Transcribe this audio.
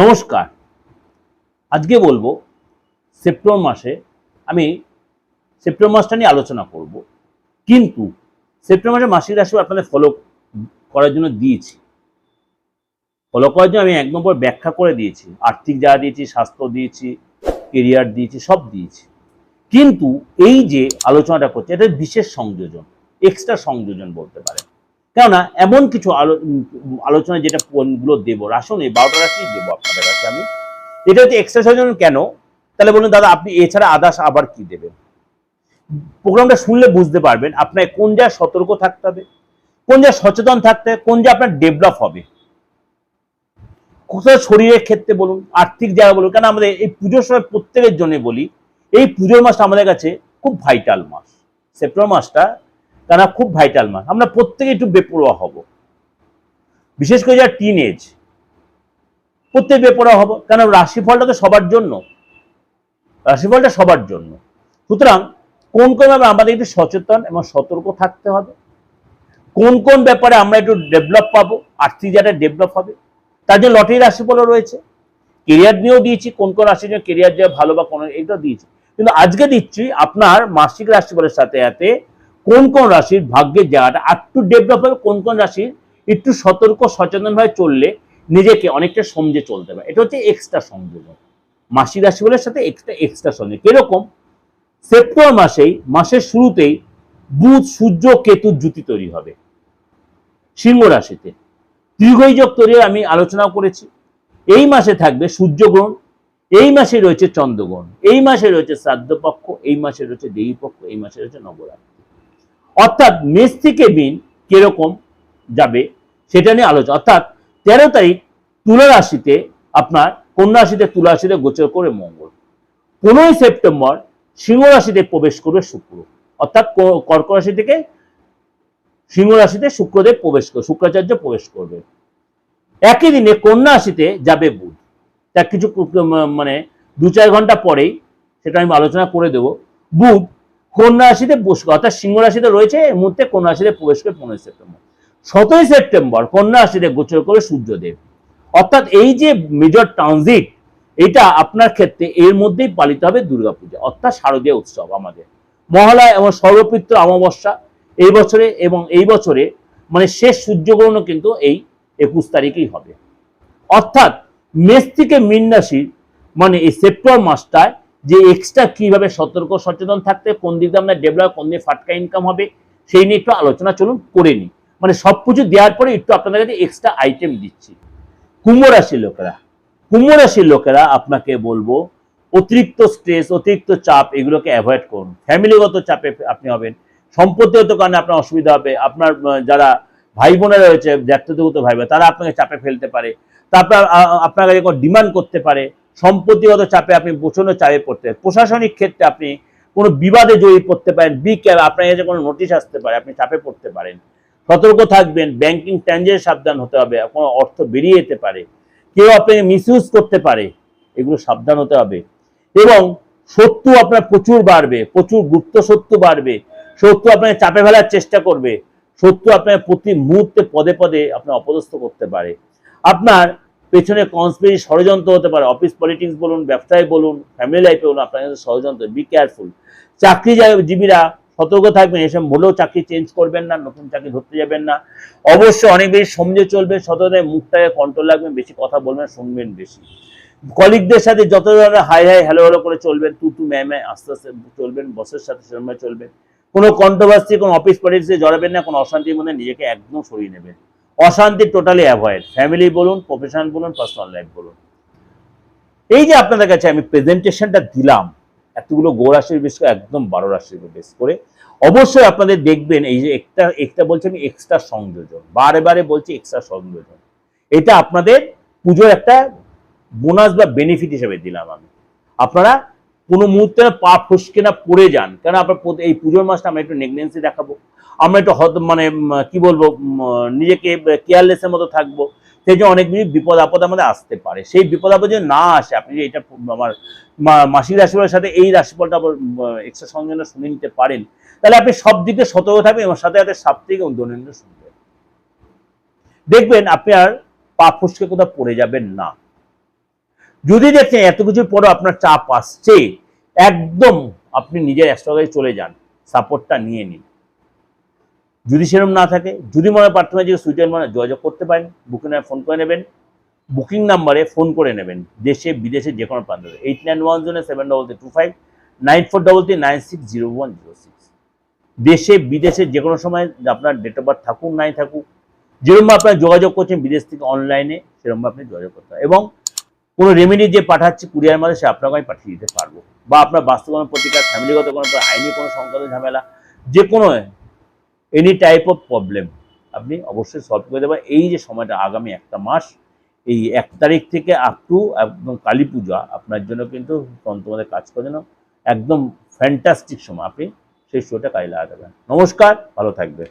নমস্কার। আজকে বলব, সেপ্টেম্বর মাসে আমি সেপ্টেম্বর মাসটা নিয়ে আলোচনা করব। কিন্তু সেপ্টেম্বর মাসে মাসিক রাশি আপনাদের ফলো করার জন্য দিয়েছি। ফলো করার জন্য আমি এক নম্বর ব্যাখ্যা করে দিয়েছি। আর্থিক যা দিয়েছি, স্বাস্থ্য দিয়েছি কেরিয়ার দিয়েছি, সব দিয়েছি। কিন্তু এই যে আলোচনাটা করছে, এটা বিশেষ সংযোজন এক্সট্রা সংযোজন বলতে পারেন। কেননা, এমন কিছু আলো আলোচনা যেটা পয়েন্টগুলো দেবো রাশনে বারোটা রাশি দেবো আপনাদের কাছে আমি। এটা হচ্ছে এক্সট্রা সংযোজন কেন? তাহলে বলুন, দাদা, আপনি এছাড়া আদার্স আবার কি দেবেন? প্রোগ্রামটা শুনলে বুঝতে পারবেন আপনার কোন জায়গায় সতর্ক থাকতে হবে, কোন জায়গায় সচেতন থাকতে হবে, কোন জায়গায় আপনার ডেভেলপ হবে। কোথাও শরীরের ক্ষেত্রে বলুন, আর্থিক জায়গা বলুন কেন আমাদের এই পুজোর সময় প্রত্যেকের জন্য বলি, এই পুজোর মাসটা আমাদের কাছে খুব ভাইটাল মাস। সেপ্টেম্বর মাসটা কেন খুব ভাইটাল মাস। আমরা প্রত্যেকে একটু বেপরোয়া হব। বিশেষ করে যারা টিন এজ প্রত্যেক বেপরোয়া হব। কেন? রাশিফলটা তো সবার জন্য। রাশিফলটা সবার জন্য। সুতরাং কোন কোন ব্যাপারে আমাদের একটু সচেতন এবং সতর্ক থাকতে হবে। কোন কোন ব্যাপারে আমরা একটু ডেভেলপ পাবো। আর্থিক জায়গাটা ডেভেলপ হবে। তার জন্য লটারি রাশিফলও রয়েছে। কেরিয়ার নিয়েও দিয়েছি। কোন কোন রাশির জন্য কেরিয়ার যে ভালো বা কোন এটা দিয়েছি। কিন্তু আজকে দিচ্ছি আপনার মাসিক রাশিফলের সাথে সাথে কোন কোন রাশির ভাগ্যের জায়গাটা একটু ডেভেলপ হবে, কোন কোন রাশির একটু সতর্ক সচেতনভাবে চললে নিজেকে অনেকটা সমঝে চলতে পারে। এটা হচ্ছে এক্সট্রা সংযোজন। মাসিক রাশিফলের সাথে এক্সট্রা এক্সট্রা সংযোগ কীরকম? সেপ্টেম্বর মাসেই, মাসের শুরুতেই বুধ, সূর্য, কেতুর জুতি তৈরি হবে। সিংহ রাশিতে। দীর্ঘই যোগ তৈরি আমি আলোচনা করেছি। এই মাসে থাকবে সূর্যগ্রহণ, এই মাসে রয়েছে চন্দ্রগ্রহণ, এই মাসে রয়েছে শ্রাদ্ধ পক্ষ এই মাসে রয়েছে দেবী পক্ষ এই মাসে রয়েছে নবরাত্রি। অর্থাৎ মেষ থেকে মিন কীরকম যাবে সেটা নিয়ে আলোচনা। অর্থাৎ তেরো তারিখ তুলা রাশিতে আপনার কন্যা রাশিতে? তুলা গোচর করে মঙ্গল। পনেরোই সেপ্টেম্বর সিংহ প্রবেশ করবে শুক্র। অর্থাৎ কর্ক রাশি থেকে সিংহ শুক্রদেব প্রবেশ করবে শুক্রাচার্য প্রবেশ করবে। একই দিনে কন্যা যাবে বুধ। তার কিছু মানে দু চার ঘণ্টা পরেই সেটা আমি আলোচনা করে দেব। বুধ কন্যা রাশিতে অর্থাৎ সিংহ রাশিতে রয়েছে, এই মুহূর্তে কন্যা রাশিতে প্রবেশ করে পনেরোই সেপ্টেম্বর। সতেরোই সেপ্টেম্বর কন্যা রাশিতে গোচর করে সূর্যদেব। অর্থাৎ এই যে মেজর ট্রানজিট এটা আপনার ক্ষেত্রে এর মধ্যেই পালিত হবে দুর্গাপূজা, অর্থাৎ শারদীয় উৎসব আমাদের। মহালয়া এবং সর্বপিত্র অমাবস্যা, এই বছরে এবং এই বছরে মানে শেষ সূর্যগ্রহণও কিন্তু এই একুশ তারিখেই হবে। অর্থাৎ মেষ থেকে মীন রাশির মানে এই সেপ্টেম্বর মাসটায় যে এক্সট্রা কীভাবে সতর্ক, সচেতন থাকতে, কোন দিকে আমরা ডেভেলপ কোন দিকে ফাটকা ইনকাম হবে, সেই নিয়ে একটু আলোচনা চলুন, করে নিই। মানে সব কিছু দেওয়ার পরে একটু আপনাদের কাছে এক্সট্রা আইটেম দিচ্ছি। কুম্ভ রাশির লোকেরা। কুম্ভ রাশির লোকেরা, আপনাকে বলব, অতিরিক্ত স্ট্রেস অতিরিক্ত চাপ, এগুলোকে অ্যাভয়েড করুন। ফ্যামিলিগত চাপে আপনি হবেন। সম্পত্তিগত কারণে আপনার অসুবিধা হবে। আপনার যারা ভাই বোনেরা রয়েছে, ব্যক্তিগত ভাই বোন তারা আপনাকে চাপে ফেলতে পারে। তারপর আপনার কাছে ডিমান্ড করতে পারে। সম্পত্তিগত চাপে আপনি প্রচণ্ড চাপে পড়তে পারেন। প্রশাসনিক ক্ষেত্রে আপনি কোনো বিবাদে জড়িয়ে পড়তে পারেন। বি কেয়ার আপনার কাছে কোনো নোটিশ আসতে পারে, আপনি চাপে পড়তে পারেন। সতর্ক থাকবেন ব্যাংকিং ট্রানজেকশন সাবধান হতে হবে, কোনো অর্থ বেরিয়ে যেতে পারে। কেউ আপনাকে মিসইউজ করতে পারে, এগুলো সাবধান হতে হবে। এবং শত্রু আপনার প্রচুর বাড়বে, প্রচুর গুপ্ত শত্রু বাড়বে। শত্রু আপনাকে চাপে ফেলার চেষ্টা করবে। শত্রু আপনার প্রতি মুহূর্তে পদে পদে আপনার অপদস্থ করতে পারে। আপনার পেছনে কনস্পিরেসি ষড়যন্ত্র হতে পারে। অফিস পলিটিক্স বলুন, ব্যবসায় বলুন ফ্যামিলি লাইফে বলুন, আপনার কাছে ষড়যন্ত্র বি কেয়ারফুল চাকরিজীবীরা সতর্ক থাকবেন, এসব হলেও চাকরি চেঞ্জ করবেন না, নতুন চাকরি ধরতে যাবেন না। অবশ্যই অনেক বেশি সমঝে চলবে সততায় মুখটাকে কন্ট্রোল রাখবেন, বেশি কথা বলবেন, শুনবেন বেশি। কলিগদের সাথে যত ধরনের হাই হাই হ্যালো হ্যালো করে চলবেন, তু তু ম্যায় আস্তে আস্তে চলবেন বসের সাথে সেরকমভাবে চলবেন। কোনো কন্ট্রোভার্সি কোনো অফিস পলিটিক্সে জড়াবেন না, কোনো অশান্তির মধ্যে নিজেকে একদম সরিয়ে নেবেন। অশান্তি টোটালি অ্যাভয়েড ফ্যামিলি বলুন প্রফেশন বলুন পার্সোনাল লাইফ বলুন। এই যে আপনাদের কাছে আমি প্রেজেন্টেশনটা দিলাম, এতগুলো গো রাশির বেশ, একদম বারো রাশির বেশ করে। অবশ্যই আপনাদের দেখবেন, এই যে একটা একটা বলছি আমি এক্সট্রা সংযোজন। বারে বারে বলছি এক্সট্রা সংযোজন। এটা আপনাদের পুজোর একটা বোনাস বা বেনিফিট হিসেবে দিলাম আমি। আপনারা কোনো মুহূর্তে পা ফসকে না, পড়ে যান। কেন আপনার এই পুজোর মাসটা আমরা একটু নেগনেন্সি দেখাবো। আমরা একটু হত মানে কি বলব নিজেকে কেয়ারলেসের মতো থাকব। সেই জন্য অনেক বেশি বিপদ আপদ আমাদের আসতে পারে। সেই বিপদ আপদ যদি না আসে, আপনি যদি এটা আমার মাসিক রাশিফলের সাথে এই রাশিফলটা আবার এক্সট্রা সংযোজনে শুনে নিতে পারেন। তাহলে আপনি সব দিকে সতর্ক থাকবেন এবং সাথে সাথে সাপ্তাহিক এবং দৈনন্দিন শুনবেন। দেখবেন আপনি আর পা ফসকে কোথাও পড়ে যাবেন না। যদি দেখছেন এত কিছুর পরও আপনার চাপ আসছে, একদম আপনি নিজের অ্যাস্ট্রোলজি চলে যান সাপোর্টটা নিয়ে নিন। যদি সেরকম না থাকে, যদি মনে প্রার্থনা যে সুইটার মানে যোগাযোগ করতে পারেন বুকিং ফোন করে নেবেন বুকিং নাম্বারে ফোন করে নেবেন, দেশে, বিদেশে যে কোনো প্রান্ত এইট নাইন ওয়ান জন্য seven double three two five nine four double three nine six zero one zero six দেশে, বিদেশে যে কোনো সময় আপনার ডেট অফ বার্থ থাকুক, নাই থাকুক, যেরকম আপনার যোগাযোগ করছেন বিদেশ থেকে অনলাইনে সেরকম আপনি যোগাযোগ করতে এবং কোনো রেমেডি যে পাঠাচ্ছে কুরিয়ার মাধ্যমে, সে আপনাকে আমি পাঠিয়ে দিতে পারব। বা আপনার বাস্তব কোনো প্রতিকার ফ্যামিলিগত কোনো আইনি কোনো সংক্রান্ত ঝামেলা, যে কোনো এনি টাইপ অফ প্রবলেম আপনি অবশ্যই সলভ করে দেবেন। এই যে সময়টা, আগামী একটা মাস, এই এক তারিখ থেকে আপ টু একদম কালী পূজা, আপনার জন্য কিন্তু তোমাদের কাজ করে একদম ফ্যান্টাস্টিক সময়। আপনি সেই শোটা কাজে লাগাতে পারেন। নমস্কার, ভালো থাকবে